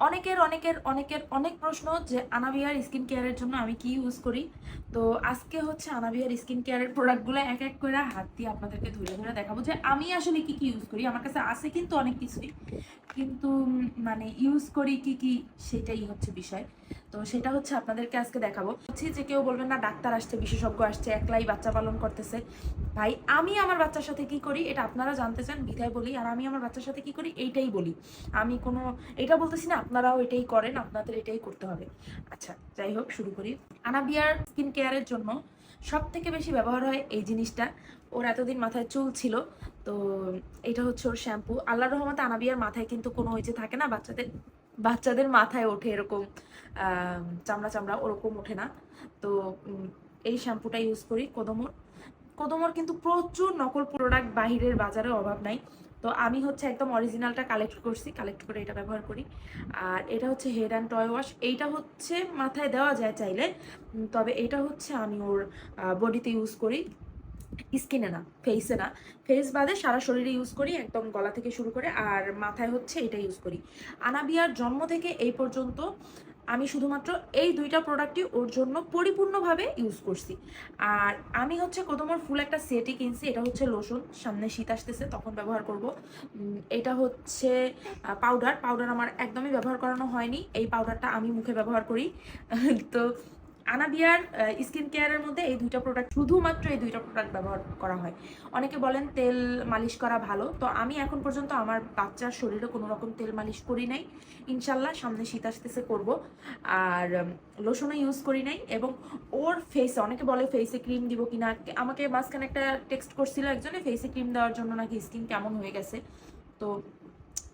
অনেকের অনেকের অনেকের অনেক প্রশ্ন যে আনাবিয়ার স্কিন কেয়ারের জন্য আমি কি ইউজ করি? তো আজকে হচ্ছে আনাবিয়ার স্কিন কেয়ারের প্রোডাক্টগুলো এক এক করে হাত দিয়ে আপনাদেরকে ধরে ধরে দেখাবো যে আমি আসলে কি কি ইউজ করি। আমার কাছে আছে কিন্তু অনেক কিছুই। কিন্তু মানে ইউজ করি কি কি সেটাই হচ্ছে বিষয়। তো সেটা হচ্ছে আপনাদেরকে আজকে দেখাবো। হচ্ছে যে কেউ বলবেন না, ডাক্তার আসছে, বিশেষজ্ঞ আসছে, একলাই বাচ্চা পালন করতেছে। ভাই, আমি আমার বাচ্চার সাথে কি করি? এটা আপনারা জানতে চান বিধায় বলি। আর আমি আমার বাচ্চার সাথে কি করি? এইটাই বলি। আমি কোনো, এটা বলতেছি না আপনারাও এটাই করেন, আপনাদের এটাই করতে হবে। আচ্ছা যাই হোক, শুরু করি। আনাবিয়ার স্কিন কেয়ারের জন্য সব থেকে বেশি ব্যবহার হয় এই জিনিসটা। ওর এতদিন মাথায় চুল ছিল, তো এটা হচ্ছে ওর শ্যাম্পু। আল্লাহর রহমতে আনাবিয়ার মাথায় কিন্তু কোনো ওই যে থাকে না, বাচ্চাদের বাচ্চাদের মাথায় ওঠে এরকম চামড়া চামড়া, ওরকম ওঠে না। তো এই শ্যাম্পুটা ইউজ করি, কোদমোর। কোদমোর কিন্তু প্রচুর নকল প্রোডাক্ট বাহিরের বাজারে অভাব নাই। তো আমি হচ্ছে একদম অরিজিনালটা কালেক্ট করছি কালেক্ট করে এটা ব্যবহার করি। আর এটা হচ্ছে হেড অ্যান্ড টয় ওয়াশ এইটা হচ্ছে মাথায় দেওয়া যায় চাইলে তবে এটা হচ্ছে আমি ওর বডিতে ইউজ করি স্কিনে না ফেসে না। ফেস বাদে সারা শরীরে ইউজ করি, একদম গলা থেকে শুরু করে, আর মাথায় হচ্ছে এটা ইউজ করি। আনাবিয়ার জন্ম থেকে এই পর্যন্ত আমি শুধুমাত্র এই দুইটা প্রোডাক্টই ওর জন্য পরিপূর্ণভাবে ইউজ করছি। আর আমি হচ্ছে কোদমোর ফুল একটা সেটই কিনছি, এটা হচ্ছে লোশন সামনে শীত আসতেছে, তখন ব্যবহার করব। এটা হচ্ছে পাউডার পাউডার আমার একদমই ব্যবহার করানো হয়নি। এই পাউডারটা আমি মুখে ব্যবহার করি। তো আনাবিয়ার স্কিন কেয়ারের মধ্যে এই দুইটা প্রোডাক্ট শুধুমাত্র এই দুইটা প্রোডাক্ট ব্যবহার করা হয়। অনেকে বলেন তেল মালিশ করা ভালো। তো আমি এখন পর্যন্ত আমার বাচ্চার শরীরে কোনো রকম তেল মালিশ করি নাই। ইনশাল্লাহ সামনে শীত আসতেছে, করব। আর লোশনও ইউজ করি নাই। এবং ওর ফেসে অনেকে বলে ফেসে ক্রিম দিব কিনা? আমাকে মাঝখানে একটা টেক্সট করছিল একজনে ফেসে ক্রিম দেওয়ার জন্য নাকি স্কিন কেমন হয়ে গেছে? তো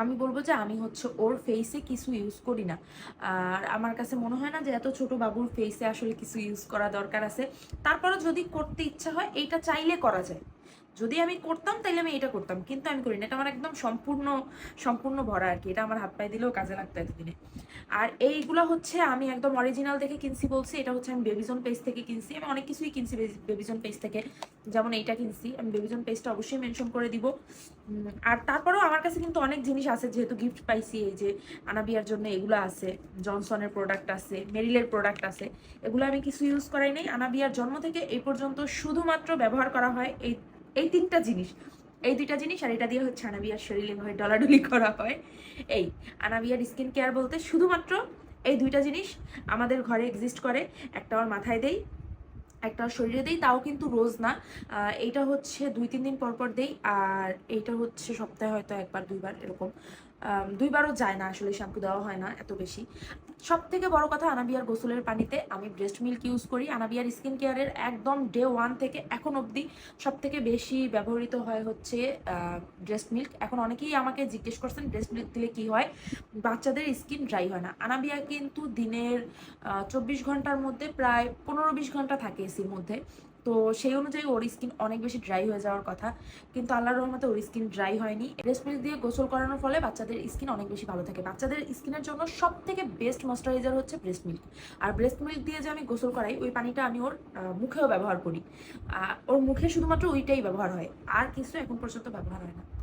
আমি বলব যে আমি হচ্ছে ওর ফেসে কিছু ইউজ করি না। আর আমার কাছে মনে হয় না যে এত ছোট বাবুর ফেসে আসলে কিছু ইউজ করা দরকার আছে। তারপরে যদি করতে ইচ্ছা হয়, এইটা চাইলে করা যায়। যদি আমি করতাম তাহলে আমি এটা করতাম। কিন্তু আমি করি না এটা আমার একদম সম্পূর্ণ সম্পূর্ণ ভরা আর কি। এটা আমার হাত পায়ে দিলেও কাজে লাগতো এতদিনে। আর এইগুলো হচ্ছে আমি একদম অরিজিনাল দেখে কিনছি বলছি। এটা হচ্ছে আমি বেবিজন পেজ থেকে কিনছি। আমি অনেক কিছুই কিনছি বেবিজন পেজ থেকে। যেমন এইটা কিনছি। আমি বেবিজন পেজটা অবশ্যই মেনশন করে দিব। আর তারপরেও আমার কাছে কিন্তু অনেক জিনিস আছে। যেহেতু গিফট পাইছি, এই যে আনাবিয়ার জন্য এগুলো আছে। জনসনের প্রোডাক্ট আছে মেরিলের প্রোডাক্ট আছে। এগুলো আমি কিছু ইউজ করাই নাই। আনাবিয়ার জন্ম থেকে এই পর্যন্ত শুধুমাত্র ব্যবহার করা হয় এই এই তিনটা জিনিস। এই দুইটা জিনিস আর এটা দিয়ে হচ্ছে আনাবিয়ার শরীরে ভাবে ডলাডলি করা হয়। এই আনাবিয়ার স্কিন কেয়ার বলতে শুধুমাত্র এই দুইটা জিনিস আমাদের ঘরে এক্সিস্ট করে। একটা ওর মাথায় দেই, একটা শরীরে দেই, তাও কিন্তু রোজ না। এইটা হচ্ছে দুই, তিন দিন পর পর দেই, আর এইটা হচ্ছে সপ্তাহে হয়তো একবার, দুইবার এরকম। দুইবারও যায় না আসলে শ্যাম্পু দেওয়া হয় না এত বেশি। সব থেকে বড় কথা আনাবিয়ার গোসলের পানিতে আমি ব্রেস্ট মিল্ক ইউজ করি। আনাবিয়ার স্কিন কেয়ারের একদম ডে ওয়ান থেকে এখন অবধি সব থেকে বেশি ব্যবহৃত হয় হচ্ছে ব্রেস্ট মিল্ক। এখন অনেকেই আমাকে জিজ্ঞেস করছেন, ব্রেস্ট মিল্ক দিলে কী হয়? বাচ্চাদের স্কিন ড্রাই হয় না। আনাবিয়া কিন্তু দিনের চব্বিশ ঘণ্টার মধ্যে প্রায় পনেরো বিশ ঘণ্টা থাকে এসির মধ্যে। তো সেই অনুযায়ী ওর স্কিন অনেক বেশি ড্রাই হয়ে যাওয়ার কথা। কিন্তু আল্লাহর রহমতে ওর স্কিন ড্রাই হয়নি। ব্রেস্ট মিল্ক দিয়ে গোসল করানোর ফলে বাচ্চাদের স্কিন অনেক বেশি ভালো থাকে। বাচ্চাদের স্কিনের জন্য সব থেকে বেস্ট ময়শ্চারাইজার হচ্ছে ব্রেস্ট মিল্ক আর ব্রেস্ট মিল্ক দিয়ে যে আমি গোসল করাই, ওই পানিটা আমি ওর মুখেও ব্যবহার করি। ওর মুখে শুধুমাত্র ওইটাই ব্যবহার হয়। আর কিছু এখন পর্যন্ত ব্যবহার হয় না।